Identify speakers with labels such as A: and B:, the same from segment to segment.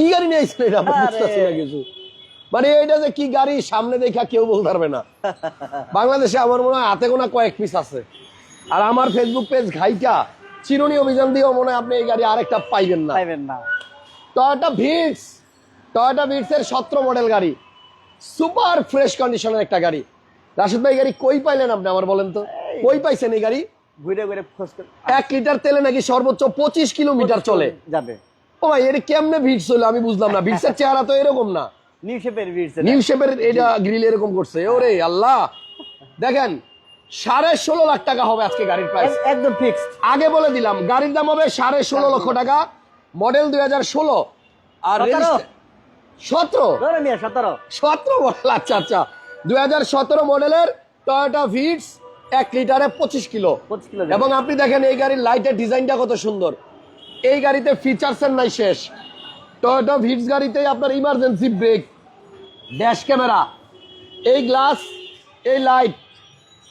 A: কি গাড়ি নিয়ে এটা আমরা বুঝতেছি না কিছু। মানে এটা যে কি গাড়ি সামনে দেখা কেউ বলতে পারবে না। বাংলাদেশে আমার মনে হয় হাতে গোনা কয়েক পিস আছে। আর আমার ফেসবুক পেজ ঘাইটা চিরুনি অভিযান দিয়েও মনে হয় আপনি এই গাড়ি আরেকটা পাইবেন না।
B: পাইবেন না।
A: টয়োটা ভিটস টয়োটা ভিটস এর সতেরো মডেল গাড়ি। সুপার ফ্রেশ কন্ডিশনের একটা গাড়ি। রাশেদ ভাই গাড়ি কই পাইলেন আপনি আমার বলেন তো? কই পাইছেন এই গাড়ি?
B: ঘুরে ঘুরে
A: এক লিটার তেলে নাকি সর্বোচ্চ পঁচিশ কিলোমিটার চলে।
B: যাবে।
A: ও ভাই এটা কেমনে ভিটস হলো আমি বুঝলাম না। ভিটসের চেহারা তো এরকম না।
B: নিউ শেপের ভিড়ছে
A: নিউ শেপের এটা গ্রিল এরকম করছে। ওরে আল্লাহ। দেখেন সাড়ে ষোলো লাখ টাকা হবে আজকে গাড়ির প্রাইস
B: একদম ফিক্সড
A: আগে বলে দিলাম গাড়ির দাম হবে সাড়ে ষোলো লক্ষ টাকা মডেল দুই হাজার ষোলো। আর
B: সতেরো?
A: সতেরো?
B: সতেরো।
A: মডেল আচ্ছা আচ্ছা। দুই হাজার সতেরো মডেলের টয়োটা ভিটস এক লিটারে পঁচিশ কিলো।
B: পঁচিশ কিলো।
A: এবং আপনি দেখেন এই গাড়ির লাইটের ডিজাইনটা কত সুন্দর। এই গাড়িতে ফিচার্স এর নাই শেষ। টয়োটা ভিটস গাড়িতে আপনার ইমার্জেন্সি ব্রেক ড্যাশ ক্যামেরা এই গ্লাস এই লাইট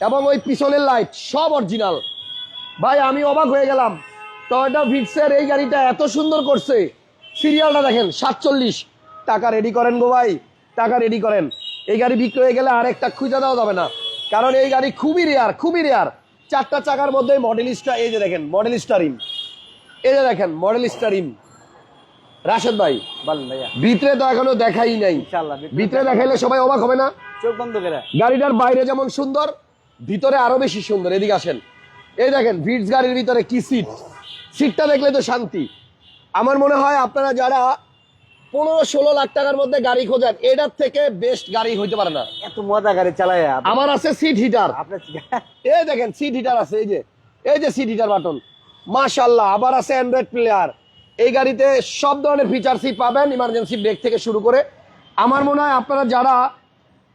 A: এবং ওই পিছনের লাইট সব অরিজিনাল ভাই, আমি অবাক হয়ে গেলাম। টয়োটা ভিটসের এই গাড়িটা এত সুন্দর করছে। সিরিয়ালটা দেখেন, সাতচল্লিশ। টাকা রেডি করেন গো ভাই, টাকা রেডি করেন। এই গাড়ি বিক্রি হয়ে গেলে আরেকটা খুঁজে দেওয়া যাবে না। কারণ এই গাড়ি খুবই রেয়ার খুবই রেয়ার চারটা চাকার মধ্যে মডেলিস্টা এই যে দেখেন মডেল রিম যে দেখেন মডেলিস্টা রিম রাশেদ ভাই ভিতরে তো এখনও দেখাই নাই। ভিতরে দেখাইলে সবাই অবাক হবে না?
B: চোখ বন্ধ করে।
A: গাড়িটার বাইরে যেমন সুন্দর ভিতরে আরও বেশি সুন্দর। এদিকে আসেন। এই দেখেন ভিটস গাড়ির ভিতরে কি সিট সিটটা দেখলে তো শান্তি। আমার মনে হয় আপনারা যারা পনেরো ষোলো লাখ টাকার মধ্যে গাড়ি খোঁজেন এটার থেকে বেস্ট গাড়ি হইতে পারে না।
B: এত মজা গাড়ি চালায়
A: আমার আছে সিট হিটার
B: আপনার
A: এই দেখেন সিট হিটার আছে এই যে। এই যে সিট হিটার বাটন মাশাল্লাহ আবার আছে অ্যান্ড্রয়েড প্লেয়ার এই গাড়িতে সব ধরনের ফিচার্সই পাবেন ইমার্জেন্সি ব্রেক থেকে শুরু করে। আমার মনে হয় আপনারা যারা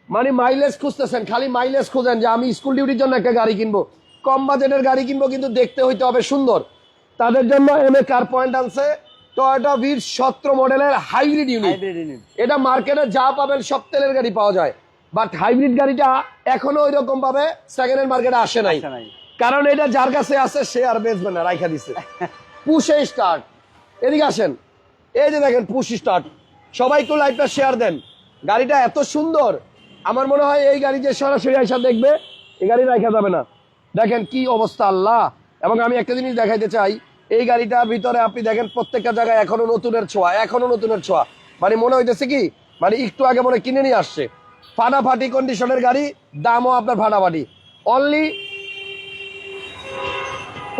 A: মানে মাইলেজ খুঁজতেছেন খালি মাইলেজ খুঁজেন যে আমি স্কুল ডিউটির জন্য একটা গাড়ি কিনবো। কম বাজেটের গাড়ি কিনবো কিন্তু দেখতে হইতে হবে সুন্দর। তাদের জন্য এম এ কার পয়েন্ট আনছে টয়োটা ভির সতেরো মডেলের হাইব্রিড ইউনিট এটা মার্কেটে যা পাবেন সব তেলের গাড়ি পাওয়া যায়। বাট হাইব্রিড গাড়িটা এখনও ওই রকম ভাবে সেকেন্ড হ্যান্ড মার্কেটে আসে নাই। কারণ এটা যার কাছে আছে, সে আর বেচবে না, রাইখা দিছে। পুষে স্টার্ট এদিকে আসেন। এই যে দেখেন পুশ স্টার্ট সবাই লাইভটা শেয়ার দেন। গাড়িটা এত সুন্দর। আমার মনে হয় এই গাড়ি যে সরাসরি আইসা দেখবে, এই গাড়ি রাখা যাবে না। দেখেন কি অবস্থা, আল্লাহ! এবং আমি একটা জিনিস দেখাইতে চাই, এই গাড়িটার ভিতরে আপনি দেখেন, প্রত্যেকটা জায়গায় এখনও নতুনের ছোঁয়া, এখনও নতুনের ছোঁয়া। মানে মনে হইতেছে কি মানে একটু আগে মনে কিনে নিয়ে আসছে। ফাটাফাটি কন্ডিশনের গাড়ি, দামও আপনার ফাটাফাটি। অনলি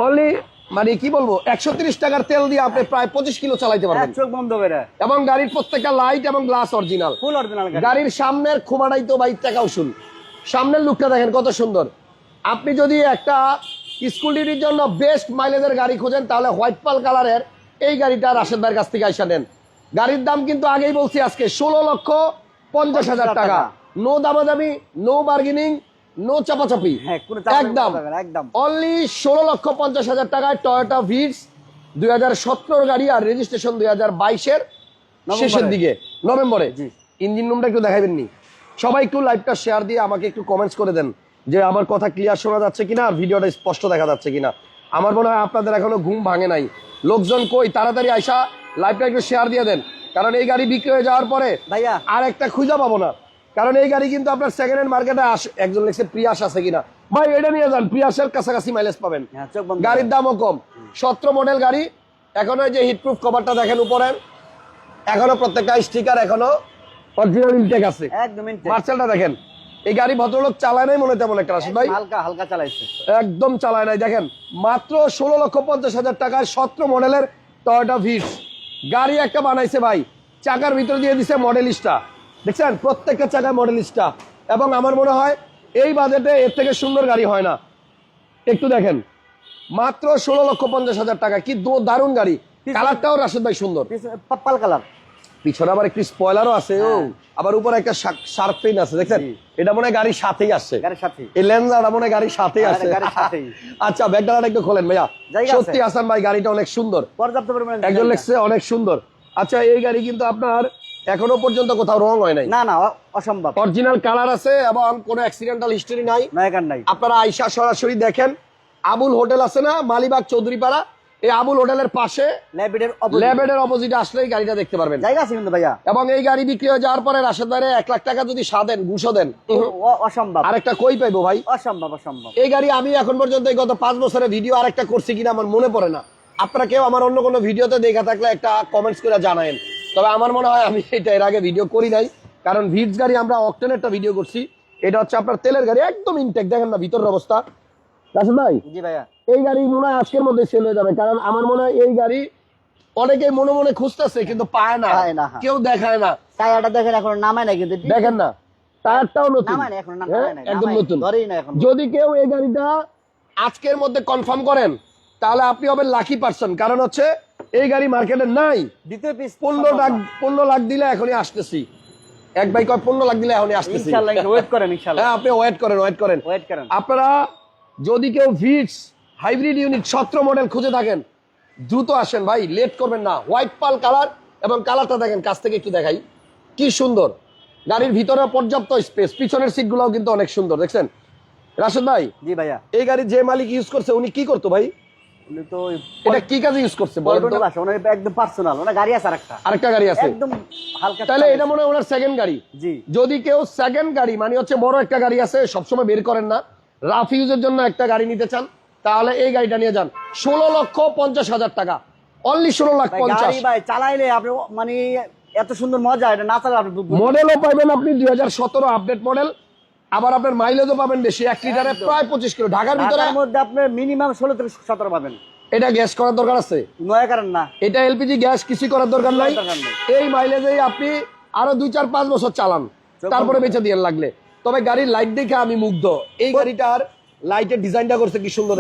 A: অনলি মানে কি বলব একশো টাকার তেল দিয়ে আপনি প্রায় পঁচিশ কিলো চালাইতে পারবেন।
B: চোখ বন্ধ করে।
A: এবং গাড়ির প্রত্যেকটা লাইট এবং গ্লাস অরিজিনাল
B: ফুল অরিজিনাল
A: গাড়ির সামনের খোমাটাই তো বাইক টাকা উসুল। সামনের লুকটা দেখেন কত সুন্দর। আপনি যদি একটা স্কুল ডিউটির জন্য বেস্ট মাইলেজের গাড়ি খোঁজেন তাহলে হোয়াইট পাল কালারের এই গাড়িটা রাশেদ ভাইয়ের কাছ থেকে আইসা নেন। গাড়ির দাম কিন্তু আগেই বলছি আজকে ষোলো লক্ষ পঞ্চাশ হাজার টাকা। নো দামাদামি নো বার্গেনিং নো চাপাচাপি।
B: হ্যাঁ,
A: একদম।
B: একদম।
A: অনলি ষোলো লক্ষ পঞ্চাশ হাজার টাকায় টয়োটা ভিটস দুই হাজার গাড়ি আর রেজিস্ট্রেশন দুই হাজার বাইশের শেষের দিকে নভেম্বরে। ইঞ্জিন রুমটা একটু দেখাবেন নি সবাই একটু লাইভটা শেয়ার দিয়ে আমাকে একটু কমেন্টস করে দেন যে আমার কথা ক্লিয়ার শোনা যাচ্ছে কিনা আর ভিডিওটা স্পষ্ট দেখা যাচ্ছে কিনা। আমার মনে হয় আপনাদের এখনও ঘুম ভাঙে নাই। লোকজন কই? তাড়াতাড়ি আইসা লাইভটা একটু শেয়ার দিয়ে দেন। কারণ এই গাড়ি বিক্রি হয়ে যাওয়ার পরে
B: ভাইয়া।
A: আর একটা খুঁজে পাবো না। কারণ এই গাড়ি কিন্তু আপনার সেকেন্ড হ্যান্ড মার্কেটে একজন লিখছে প্রিয়াস আছে কিনা। ভাই এটা নিয়ে যান প্রিয়াসের কাছাকাছি মাইলেজ পাবেন।
B: হ্যাঁ
A: গাড়ির দামও কম। সতেরো মডেল গাড়ি এখনও যে হিটপ্রুফ কভারটা দেখেন উপরে এখনও প্রত্যেকটা স্টিকার এখনও অরিজিনাল ইনটেক আছে।
B: একদম।
A: মার্সেলটা দেখেন এই গাড়ি ভদ্রলোক চালায় নাই মনে তেমন একটা রাশিদ ভাই?
B: হালকা হালকা চালাইছে।
A: একদম চালায় নাই দেখেন মাত্র ষোলো লক্ষ পঞ্চাশ হাজার টাকায় সতেরো মডেলের টয়োটা ভিটস গাড়ি একটা বানাইছে ভাই চাকার ভিতরে দিয়ে দিছে মডেলিস্টটা দেখছেন? প্রত্যেকটা চাকায় মডেলিস্টটা এবং আমার মনে হয় এই বাজেটে এর থেকে সুন্দর গাড়ি হয় না। একটু দেখেন। মাত্র ষোলো লক্ষ পঞ্চাশ হাজার টাকা। কি দো- দারুণ গাড়ি। কালারটাও রাশেদ ভাই সুন্দর।
B: Purple colour.
A: পিছনে আবার একটি স্পয়লারও আছে ও। আবার উপরে একটা শার্প পেইন আছে দেখছেন? এটা মনে হয় গাড়ির সাথেই আসছে। এই লেন্সারটা মনে হয় গাড়ির সাথেই
B: হ্যাঁ,
A: আছে আচ্ছা ব্যাগডালাটা একটু খোলেন ভাইয়া। সত্যি হাসান ভাই গাড়িটা অনেক সুন্দর।
B: পর্যাপ্ত পরিমাণে
A: একজন। লেখছে অনেক সুন্দর। আচ্ছা এই গাড়ি কিন্তু আপনার এখনও পর্যন্ত কোথাও রং হয় নাই।
B: না না অসম্ভব।
A: অরিজিনাল কালার আছে এবং কোনো অ্যাক্সিডেন্টাল হিস্টরি নাই।
B: নয়কার নাই।
A: আপনারা আইসা সরাসরি দেখেন। আবুল হোটেল আছে না মালিবাগ চৌধুরীপাড়া। এই আবুল হোটেলের পাশে
B: ল্যাবিডের
A: অপোজিটে আসলেই গাড়িটা দেখতে পারবেন।
B: জায়গা আছে কিন্তু ভাইয়া।
A: এবং এই গাড়ি বিক্রি হয়ে যাওয়ার পরে রাশেদ এক লাখ টাকা যদি সাদেন ঘুষো দেন।
B: অসম্ভব।
A: আরেকটা কই পাইবো ভাই?
B: অসম্ভব অসম্ভব।
A: এই গাড়ি আমি এখন পর্যন্ত গত পাঁচ বছরের ভিডিও আরেকটা করছি কিনা আমার মনে পড়ে না। আপনারা কেউ আমার অন্য কোনো ভিডিওতে দেখা থাকলে একটা কমেন্টস করে জানায়েন। তবে আমার মনে হয় আমি এটা এর আগে ভিডিও করি নাই কারণ ভিডস গাড়ি আমরা অক্টেনের একটা ভিডিও করছি। এটা হচ্ছে আপনার তেলের গাড়ি একদম ইনটেক দেখেন না ভিতরের অবস্থা। রাশেদ ভাই
B: জি ভাইয়া।
A: এই গাড়ি মনে হয় আজকের মধ্যে সেল হয়ে যাবে কারণ আমার মনে হয় এই গাড়ি অনেকেই মনে মনে খুঁজতেছে কিন্তু পায় না।
B: হ্যাঁ।
A: কেউ দেখায় না।
B: টায়ারটা দেখেন এখন নামায় না কিন্তু
A: দেখেন না টায়ারটাও নতুন। হ্যাঁ, একদম নতুন। যদি কেউ এই গাড়িটা আজকের মধ্যে কনফার্ম করেন তাহলে আপনি হবেন লাকি পার্সন কারণ হচ্ছে এই গাড়ি মার্কেটে নাই।
B: দ্বিতীয় পিস
A: পনেরো লাখ পনেরো লাখ দিলে এখনই আসতেছি। এক ভাই কয় পনেরো লাখ দিলে এখনই আসতেছি।
B: ওয়েট করেন
A: হ্যাঁ আপনি ওয়েট করেন ওয়েট করেন।
B: ওয়েট করেন।
A: আপনারা যদি কেউ ভিটস হাইব্রিড ইউনিট সতেরো মডেল খুঁজে থাকেন দ্রুত আসেন ভাই লেট করবেন না। হোয়াইট পাল কালার এবং কালারটা দেখেন কাছ থেকে একটু দেখাই। কি সুন্দর। গাড়ির ভিতরে পর্যাপ্ত স্পেস পিছনের সিটগুলোও কিন্তু অনেক সুন্দর দেখছেন? রাশেদ ভাই
B: জি ভাইয়া।
A: এই গাড়ির যে মালিক ইউজ করছে উনি কি করতো ভাই?
B: উনি তো
A: এটা কি কাজে ইউজ করছে?
B: ওনার একদম পার্সোনাল ওনার গাড়ি আছে আরেকটা।
A: আরেকটা গাড়ি আছে।
B: একদম হালকা
A: তাহলে এটা মনে হয় ওনার সেকেন্ড গাড়ি।
B: জি।
A: যদি কেউ সেকেন্ড গাড়ি মানে হচ্ছে বড় একটা গাড়ি আছে সবসময় বের করেন না। রাফ ইউজের জন্য একটা গাড়ি নিতে চান তাহলে এই গাড়িটা নিয়ে যান। ষোলো লক্ষ পঞ্চাশ হাজার টাকা। অনলি ষোলো লাখ পঞ্চাশ।
B: ভাই চালাইলে আপনি মানে এত সুন্দর মজা এটা না চালালে আপনি।
A: মডেলও পাবেন আপনি দুই হাজার সতেরো আপডেট মডেল আবার আপনার মাইলেজও পাবেন বেশি এক লিটারে প্রায় পঁচিশ কিলো। ঢাকার ভিতরে
B: মধ্যে আপনার মিনিমাম ষোলো থেকে সতেরো পাবেন।
A: এটা গ্যাস করার দরকার আছে?
B: নয়া কারণ না।
A: এটা এলপিজি গ্যাস কিছু করার দরকার নাই। এই মাইলেজেই আপনি আরও দুই চার পাঁচ বছর চালান। তারপরে বেঁচে দিয়ে লাগলে। তবে গাড়ির লাইট দেখে আমি মুগ্ধ। এই গাড়িটার লাইটের ডিজাইনটা করছে কি সুন্দর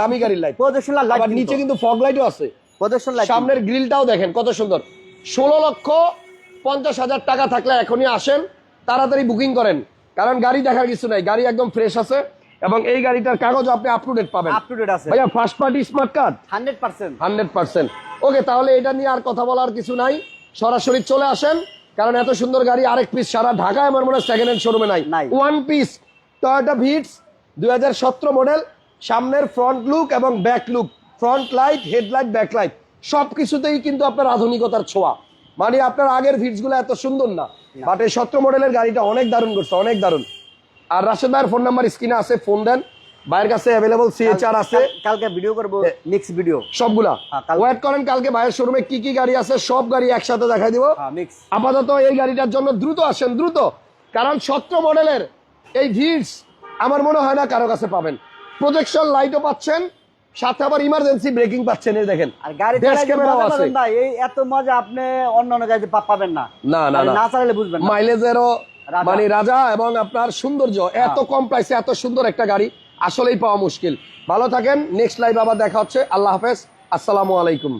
A: দামি গাড়ির লাইট
B: প্রদর্শন লাইট
A: নিচে কিন্তু ফগ লাইটও আছে।
B: প্রদর্শন লাইট
A: সামনের গ্রিলটাও দেখেন কত সুন্দর। ষোলো লক্ষ পঞ্চাশ হাজার টাকা থাকলে এখনই আসেন। তাড়াতাড়ি বুকিং করেন। কারণ গাড়ি দেখার কিছু নাই গাড়ি একদম ফ্রেশ আছে এবং এই গাড়িটার কাগজ আপনি আপ টু ডেট পাবেন।
B: আপ টু ডেট আছে।
A: ভাইয়া first party smart card
B: hundred percent.
A: Hundred percent. Okay তাহলে এটা নিয়ে আর কথা বলার কিছু নাই। সরাসরি চলে আসেন কারণ এত সুন্দর গাড়ি আরেক পিস সারা ঢাকায় আমার মনে হয় সেকেন্ড হ্যান্ড শোরুমে নাই। ওয়ান পিস টয়োটা ভিটস দুই হাজার সতেরো মডেল সামনের ফ্রন্ট লুক এবং back look front light headlight back light সবকিছুতেই কিন্তু আপনার আধুনিকতার ছোঁয়া। মানে আপনার আগের ভিটসগুলো এত সুন্দর না। বাট এই সতেরো মডেলের গাড়িটা অনেক দারুণ করছে অনেক দারুণ। আর রাশেদ ভাইয়ের ফোন নাম্বার স্ক্রিনে আছে ফোন দেন। ভাইয়ের কাছে অ্যাভেলেবল সিএচআর আছে।
B: কালকে ভিডিও করব মিক্স ভিডিও
A: সবগুলা।
B: হ্যাঁ,
A: ওয়েট করেন কালকে ভাইয়ের শোরুমে কি কি গাড়ি আছে সব গাড়ি একসাথে দেখাই দিব।
B: হ্যাঁ
A: আপাতত এই গাড়িটার জন্য দ্রুত আসেন দ্রুত। কারণ সতেরো মডেলের এই ভিড়স আমার মনে হয় না কারও কাছে পাবেন। প্রজেকশন লাইটও পাচ্ছেন সাথে আবার ইমার্জেন্সি ব্রেকিং পাচ্ছেন এই দেখেন।
B: আর গাড়ি
A: ড্যাশ ক্যামেরাও আছে।
B: ভাই এই এত মজা আপনি অন্য অন্য গাড়িতে পাবেন না।
A: না না না।
B: চালালে বুঝবেন
A: মাইলেজেরও। মানে রাজা এবং আপনার সৌন্দর্য এত কম প্রাইসে এত সুন্দর একটা গাড়ি আসলেই পাওয়া মুশকিল। ভালো থাকেন নেক্সট লাইভ আবার দেখা হচ্ছে। আল্লাহ হাফেজ। আসসালামু আলাইকুম।